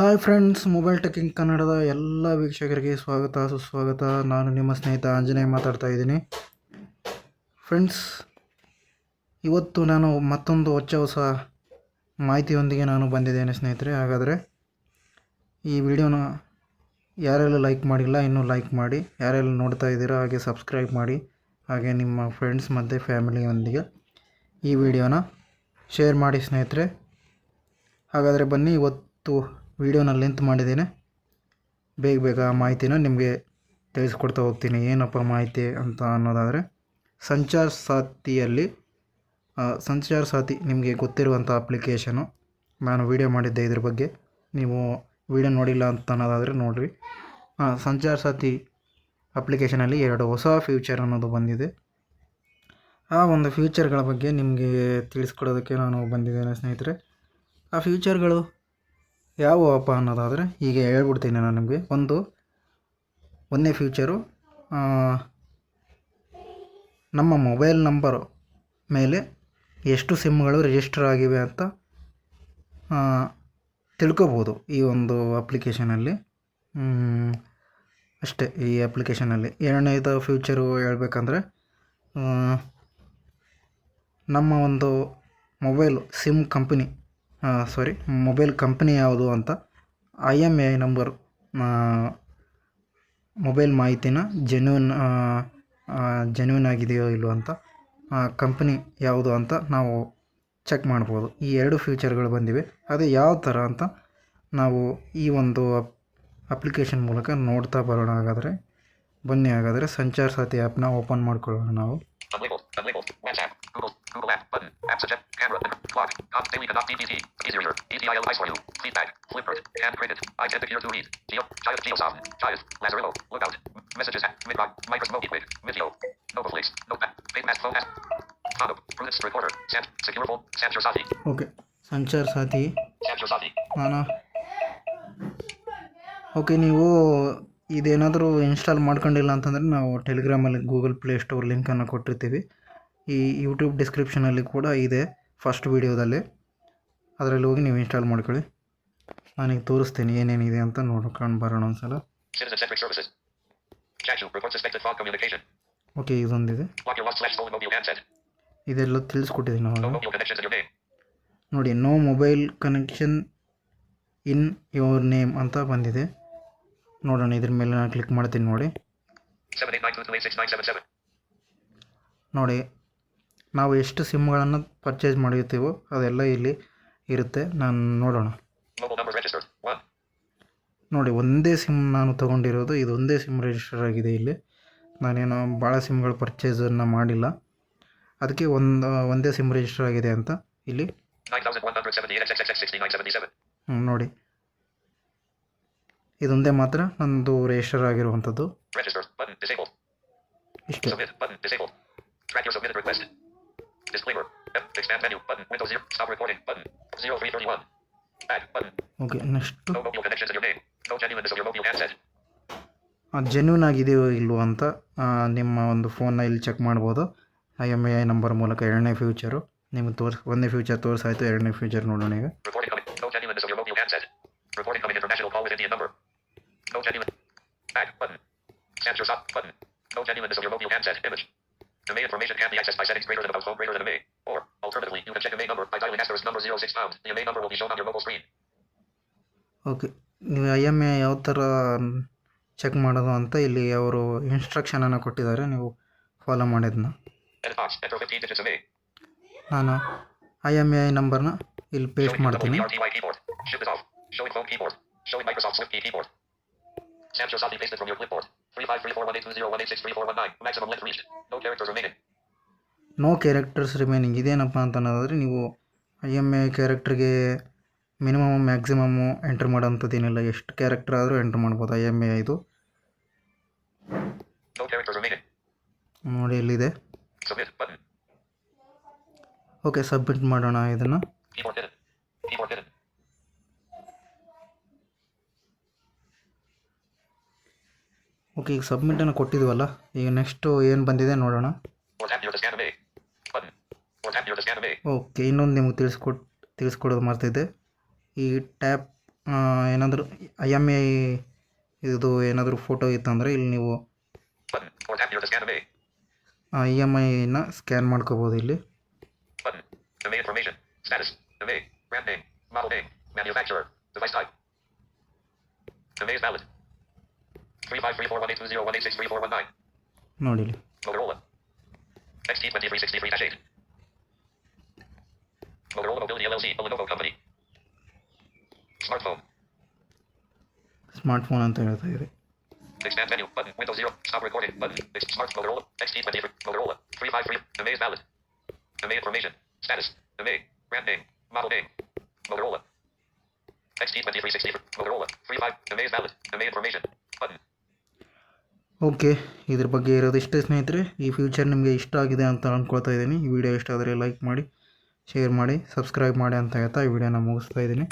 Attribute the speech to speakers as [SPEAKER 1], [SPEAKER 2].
[SPEAKER 1] Hi friends mobile ಟೆಕಿಂಗ್ ಕನ್ನಡದ ಎಲ್ಲ ವೀಕ್ಷಕರಿಗೆ ಸ್ವಾಗತ, ಸುಸ್ವಾಗತ. ನಾನು ನಿಮ್ಮ ಸ್ನೇಹಿತ ಆಂಜನೇಯ ಮಾತಾಡ್ತಾ ಇದ್ದೀನಿ. ಫ್ರೆಂಡ್ಸ್ ಇವತ್ತು ನಾನು ಮತ್ತೊಂದು ಹೊಚ್ಚ ಹೊಸ ಮಾಹಿತಿಯೊಂದಿಗೆ ನಾನು ಬಂದಿದ್ದೇನೆ ಸ್ನೇಹಿತರೆ. ಹಾಗಾದರೆ ಈ ವಿಡಿಯೋನ ಯಾರೆಲ್ಲ ಲೈಕ್ ಮಾಡಿಲ್ಲ, ಇನ್ನೂ ಲೈಕ್ ಮಾಡಿ. ಯಾರೆಲ್ಲ ನೋಡ್ತಾ ಇದ್ದೀರಾ, ಹಾಗೆ ಸಬ್ಸ್ಕ್ರೈಬ್ ಮಾಡಿ. ಹಾಗೆ ನಿಮ್ಮ ಫ್ರೆಂಡ್ಸ್ ಮತ್ತು ಫ್ಯಾಮಿಲಿಯೊಂದಿಗೆ ಈ ವಿಡಿಯೋನ ಶೇರ್ ಮಾಡಿ ಸ್ನೇಹಿತರೆ. ಹಾಗಾದರೆ ಬನ್ನಿ, ಇವತ್ತು ವಿಡಿಯೋನ ಲೆಂತ್ ಮಾಡಿದ್ದೇನೆ. ಬೇಗ ಬೇಗ ಮಾಹಿತಿನ ನಿಮಗೆ ತಿಳಿಸ್ಕೊಡ್ತಾ ಹೋಗ್ತೀನಿ. ಏನಪ್ಪ ಮಾಹಿತಿ ಅಂತ ಅನ್ನೋದಾದರೆ, ಸಂಚಾರ ಸಾಥಿಯಲ್ಲಿ ಸಂಚಾರ ಸಾಥಿ ನಿಮಗೆ ಗೊತ್ತಿರುವಂಥ ಅಪ್ಲಿಕೇಶನು ನಾನು ವಿಡಿಯೋ ಮಾಡಿದ್ದೆ ಇದ್ರ ಬಗ್ಗೆ. ನೀವು ವಿಡಿಯೋ ನೋಡಿಲ್ಲ ಅಂತ ಅನ್ನೋದಾದರೆ ನೋಡಿರಿ. ಸಂಚಾರ ಸಾಥಿ ಅಪ್ಲಿಕೇಶನಲ್ಲಿ ಎರಡು ಹೊಸ ಫ್ಯೂಚರ್ ಅನ್ನೋದು ಬಂದಿದೆ. ಆ ಒಂದು ಫ್ಯೂಚರ್ಗಳ ಬಗ್ಗೆ ನಿಮಗೆ ತಿಳಿಸ್ಕೊಡೋದಕ್ಕೆ ನಾನು ಬಂದಿದ್ದೇನೆ ಸ್ನೇಹಿತರೆ. ಆ ಫ್ಯೂಚರ್ಗಳು ಯಾವುವಪ್ಪ ಅನ್ನೋದಾದರೆ ಈಗ ಹೇಳ್ಬಿಡ್ತೀನಿ ನಾನು ನಿಮಗೆ. ಒಂದು ಒಂದನೇ ಫ್ಯೂಚರು ನಮ್ಮ ಮೊಬೈಲ್ ನಂಬರು ಮೇಲೆ ಎಷ್ಟು ಸಿಮ್ಗಳು ರಿಜಿಸ್ಟರ್ ಆಗಿವೆ ಅಂತ ತಿಳ್ಕೊಬೋದು ಈ ಒಂದು ಅಪ್ಲಿಕೇಶನಲ್ಲಿ ಅಷ್ಟೇ ಈ ಅಪ್ಲಿಕೇಶನಲ್ಲಿ ಎರಡನೇದು ಫ್ಯೂಚರು ಹೇಳಬೇಕಂದ್ರೆ ನಮ್ಮ ಒಂದು mobile sim company sorry mobile company ಯಾವುದು ಅಂತ I M I number mobile ಮಾಹಿತಿನ ಜೆನ್ಯೂನ್ ಜೆನ್ಯೂನ್ ಆಗಿದೆಯೋ ಇಲ್ಲವೋ ಅಂತ ಕಂಪ್ನಿ ಯಾವುದು ಅಂತ ನಾವು ಚೆಕ್ ಮಾಡ್ಬೋದು. ಈ ಎರಡು ಫ್ಯೂಚರ್ಗಳು ಬಂದಿವೆ. ಅದು ಯಾವ ಥರ ಅಂತ ನಾವು ಈ ಒಂದು ಅಪ್ಲಿಕೇಶನ್ ಮೂಲಕ ನೋಡ್ತಾ ಬರೋಣ ಹಾಗಾದರೆ. ಬನ್ನಿ ಹಾಗಾದರೆ, ಸಂಚಾರ ಸಾಥಿ ಆ್ಯಪ್ನ ಓಪನ್ ಮಾಡ್ಕೊಳ್ಳೋಣ ನಾವು.
[SPEAKER 2] Unlabeled. Unlabeled. WhatsApp. Google. Google App. Button. App suggest. Camera. Clock. Dot. Daily. Dot. DPT. Easier. ETIL. Ice for you. Feedback. Flipgrid. Hand printed. I tend to gear to read. Geo. Giant. Geosoft. Giant. Lazarillo. Lookout. Messages. Midrock. Microsmoke. Quick. Video. Novaflix. Notepad. Paymask. Phone. App. Photo. Prudence. Recorder. Sant. Secure phone. Sancher Sati.
[SPEAKER 1] Okay Sanchar Saathi
[SPEAKER 2] Sancher Sati.
[SPEAKER 1] ನಾನು okay ನೀವು ಇದೇನಾದರೂ install ಮಾಡ್ಕೊಂಡಿಲ್ಲ ಅಂತಂದರೆ ನಾವು ಟೆಲಿಗ್ರಾಮಲ್ಲಿ Google play store ಲಿಂಕನ್ನು ಕೊಟ್ಟಿರ್ತೀವಿ ಈ YouTube ಡಿಸ್ಕ್ರಿಪ್ಷನಲ್ಲಿ ಕೂಡ ಇದೆ ಫಸ್ಟ್ ವೀಡಿಯೋದಲ್ಲಿ ಅದರಲ್ಲಿ ಹೋಗಿ ನೀವು ಇನ್ಸ್ಟಾಲ್ ಮಾಡ್ಕೊಳ್ಳಿ. ನನಗೆ ತೋರಿಸ್ತೀನಿ ಏನೇನಿದೆ ಅಂತ ನೋಡಿ ಕಣ್ ಬರೋಣ ಒಂದ್ಸಲ. ಓಕೆ ಇದೊಂದಿದೆ. ಇದೆಲ್ಲ ತಿಳಿಸ್ಕೊಟ್ಟಿದ್ದೀನಿ
[SPEAKER 2] ನಾನು.
[SPEAKER 1] ನೋಡಿ no
[SPEAKER 2] mobile connection in your name
[SPEAKER 1] ಅಂತ ಬಂದಿದೆ. ನೋಡೋಣ ಇದ್ರ ಮೇಲೆ ನಾನು ಕ್ಲಿಕ್ ಮಾಡ್ತೀನಿ ನೋಡಿ. ನೋಡಿ ನಾವು ಎಷ್ಟು ಸಿಮ್ಗಳನ್ನು ಪರ್ಚೇಸ್ ಮಾಡಿರ್ತೀವೋ ಅದೆಲ್ಲ ಇಲ್ಲಿ ಇರುತ್ತೆ. ನಾನು ನೋಡೋಣ.
[SPEAKER 2] Mobile numbers registered. 1.
[SPEAKER 1] ನೋಡಿ ಒಂದೇ ಸಿಮ್ ನಾನು ತೊಗೊಂಡಿರೋದು. ಇದು ಒಂದೇ ಸಿಮ್ ರಿಜಿಸ್ಟರ್ ಆಗಿದೆ ಇಲ್ಲಿ. ನಾನೇನು ಭಾಳ ಸಿಮ್ಗಳು ಪರ್ಚೇಸನ್ನು ಮಾಡಿಲ್ಲ. ಅದಕ್ಕೆ ಒಂದು ಒಂದೇ ಸಿಮ್ ರಿಜಿಸ್ಟರ್ ಆಗಿದೆ ಅಂತ ಇಲ್ಲಿ.
[SPEAKER 2] 9178XXX6977.
[SPEAKER 1] ಹ್ಮ್, ನೋಡಿ. ಇದೊಂದೇ ಮಾತ್ರ ನಂದು ರಿಜಿಸ್ಟರ್ ಆಗಿರುವಂಥದ್ದು. ಇಷ್ಟೇ.
[SPEAKER 2] Expand menu. Button. Windows 0. Stop recording. Button. 0331. Back. Button.
[SPEAKER 1] Okay, next.
[SPEAKER 2] No mobile connections in your name. No genuineness of your mobile handset.
[SPEAKER 1] Genuine ಆಗಿದೆಯೋ ಇಲ್ವೋ ಅಂತ ನಿಮ್ಮ ಒಂದು ಫೋನ್ನ ಇಲ್ಲಿ ಚೆಕ್ ಮಾಡ್ಬೋದು I M A I number ಮೂಲಕ ಎರಡನೇ ಫ್ಯೂಚರು ನಿಮಗೆ ತೋರ್ಸ್ ಒಂದನೇ ಫ್ಯೂಚರ್ ತೋರಿಸಾಯ್ತು ಎರಡನೇ ಫ್ಯೂಚರ್ ನೋಡೋಣ ಈಗ
[SPEAKER 2] genuine. Back. Button. No genuineness of your mobile handset. Image. Domain information can be accessed by settings greater than about phone greater than a May. Alternatively, you can check a main number by dialing asterisk number 06 pound. The main number will be shown on your mobile screen.
[SPEAKER 1] Okay ನೀವು I M I ಯಾವ ಥರ check ಮಾಡೋದು ಅಂತ ಇಲ್ಲಿ ಅವರು ಇನ್ಸ್ಟ್ರಕ್ಷನನ್ನು ಕೊಟ್ಟಿದ್ದಾರೆ ನೀವು ಫಾಲೋ ಮಾಡಿದ್ನ
[SPEAKER 2] Edit box. Enter 15 digits of May.
[SPEAKER 1] ನಾನು ಐ ಎಂ ಐ ನಂಬರ್ನ ಇಲ್ಲಿ ಪೇಸ್ಟ್ ಮಾಡ್ತೀನಿ.
[SPEAKER 2] Sam Shosati pasted from your clipboard. 3534182018634119. Maximum length reached. No characters remaining.
[SPEAKER 1] No characters remaining ಇದೇನಪ್ಪ ಅಂತ ಅನ್ನೋದಾದರೆ ನೀವು ಐ ಎಂ ಎ ಕ್ಯಾರೆಕ್ಟ್ರಿಗೆ ಮಿನಿಮಮ್ ಮ್ಯಾಕ್ಸಿಮಮ್ಮು ಎಂಟ್ರ್ ಮಾಡೋಂಥದ್ದು ಏನಿಲ್ಲ. ಎಷ್ಟು ಕ್ಯಾರೆಕ್ಟರ್ ಆದರೂ ಎಂಟ್ರ್ ಮಾಡ್ಬೋದು ಐ ಎಂ ಎ ಇದು. ನೋಡಿ
[SPEAKER 2] ಎಲ್ಲಿದೆ.
[SPEAKER 1] ಓಕೆ ಸಬ್ಮಿಟ್ ಮಾಡೋಣ ಇದನ್ನು. ಓಕೆ ಈಗ ಸಬ್ಮಿಟನ್ನು ಕೊಟ್ಟಿದ್ವಲ್ಲ. ಈಗ ನೆಕ್ಸ್ಟು ಏನು ಬಂದಿದೆ ನೋಡೋಣ.
[SPEAKER 2] ಏ
[SPEAKER 1] ಓಕೆ ಇನ್ನೊಂದು ನಿಮ್ಗೆ ತಿಳ್ಸ್ಕೊಟ್ಟು ತಿಳಿಸ್ಕೊಡೋದು ಮಾಡ್ತಿದ್ದೆ ಈ ಟ್ಯಾಪ್ ಏನಾದರೂ ಐ ಎಂ ಐ ಇದು ಏನಾದರೂ ಫೋಟೋ ಇತ್ತಂದ್ರೆ ಇಲ್ಲಿ ನೀವು
[SPEAKER 2] ಬನ್ರಿ
[SPEAKER 1] ಕ್ಯಾಬೈ ಎಂ ಐನ ಸ್ಕ್ಯಾನ್ ಮಾಡ್ಕೋಬೋದು ಇಲ್ಲಿ.
[SPEAKER 2] ಬನ್ರಿ ಪ್ರದೇಶ ಬಿಳಿ
[SPEAKER 1] ನೋಡಿ
[SPEAKER 2] Motorola. Mobility LLC, a Lenovo company. Smartphone.
[SPEAKER 1] Smartphone ಅಂತ ಹೇಳ್ತಾ ಇದೆ
[SPEAKER 2] Expand menu button. Windows 0. Stop recording button. Ex- Smart Motorola. XT23. Motorola. 353. The May is valid. The May information. Status. The May. Brand name. Model name. Motorola. XT2363. Motorola. 35. The May is valid. The May information. Button.
[SPEAKER 1] Okay ಇದ್ರ ಬಗ್ಗೆ ಇರೋದು ಇಷ್ಟೇ ಸ್ನೇಹಿತರೆ ಈ future ನಿಮಗೆ ಇಷ್ಟ ಆಗಿದೆ ಅಂತ ಅಂದ್ಕೊಳ್ತಾ ಇದ್ದೀನಿ ಈ ವಿಡಿಯೋ ಇಷ್ಟ ಆದರೆ ಲೈಕ್ ಮಾಡಿ ಶೇರ್ ಮಾಡಿ ಸಬ್ಸ್ಕ್ರೈಬ್ ಮಾಡಿ ಅಂತ ಹೇಳ್ತಾ ಈ ವಿಡಿಯೋನ ಮುಗಿಸ್ತಾ ಇದ್ದೀನಿ.